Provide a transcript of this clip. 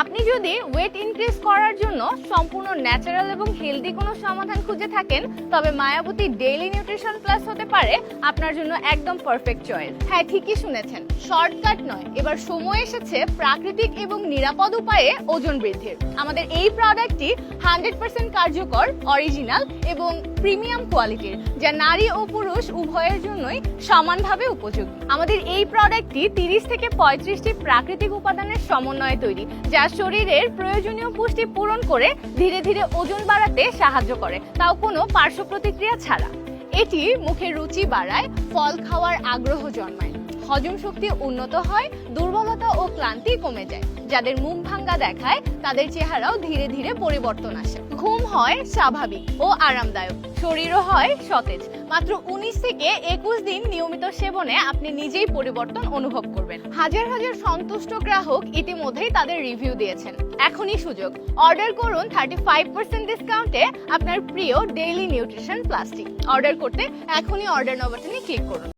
আপনি যদি wait increase করার জন্য সম্পূর্ণ ন্যাচারাল এবং হেলদি কোনো সমাধান খুঁজে থাকেন, তবে মায়াবতী ডেইলি নিউট্রিশন প্লাস হতে পারে আপনার জন্য একদম পারফেক্ট চয়েস হ্যাঁ ঠিকই শুনেছেন। শর্টকাট নয়, এবার সময় এসেছে প্রাকৃতিক এবং নিরাপদ উপায়ে ওজন বৃদ্ধির। আমাদের এই প্রোডাক্টটি হান্ড্রেড পার্সেন্ট কার্যকর অরিজিনাল এবং প্রিমিয়াম কোয়ালিটির যা নারী ও পুরুষ উভয়ের জন্যই সমানভাবে উপযোগী। আমাদের এই প্রোডাক্টটি তিরিশ থেকে পঁয়ত্রিশটি প্রাকৃতিক উপাদানের সমন্বয়ে তৈরি, যা শরীরের প্রয়োজনীয় পুষ্টি পূরণ করে ধীরে ধীরে ওজন বাড়াতে সাহায্য করে, তাও কোনো পার্শ্ব প্রতিক্রিয়া ছাড়া। এটি মুখের রুচি বাড়ায়, ফল খাওয়ার আগ্রহ জন্মায়। হজম শক্তি উন্নত হয়, দুর্বলতা ও ক্লান্তি কমে যায়। যাদের মুখ ভাঙ্গা দেখায়, তাদের চেহারাও ধীরে ধীরে পরিবর্তন আসে। ঘুম হয় স্বাভাবিক ও আরামদায়ক, শরীরও হয় সতেজ। মাত্র উনিশ থেকে একুশ দিন নিয়মিত সেবনে আপনি নিজেই পরিবর্তন অনুভব করবেন। হাজার হাজার সন্তুষ্ট গ্রাহক ইতিমধ্যেই তাদের রিভিউ দিয়েছেন। এখনই সুযোগ। অর্ডার করুন থার্টি ফাইভ পার্সেন্ট ডিসকাউন্টে আপনার প্রিয় ডেইলি নিউট্রিশন প্লাস্টিক। অর্ডার করতে এখনই অর্ডার বাটনে ক্লিক করুন।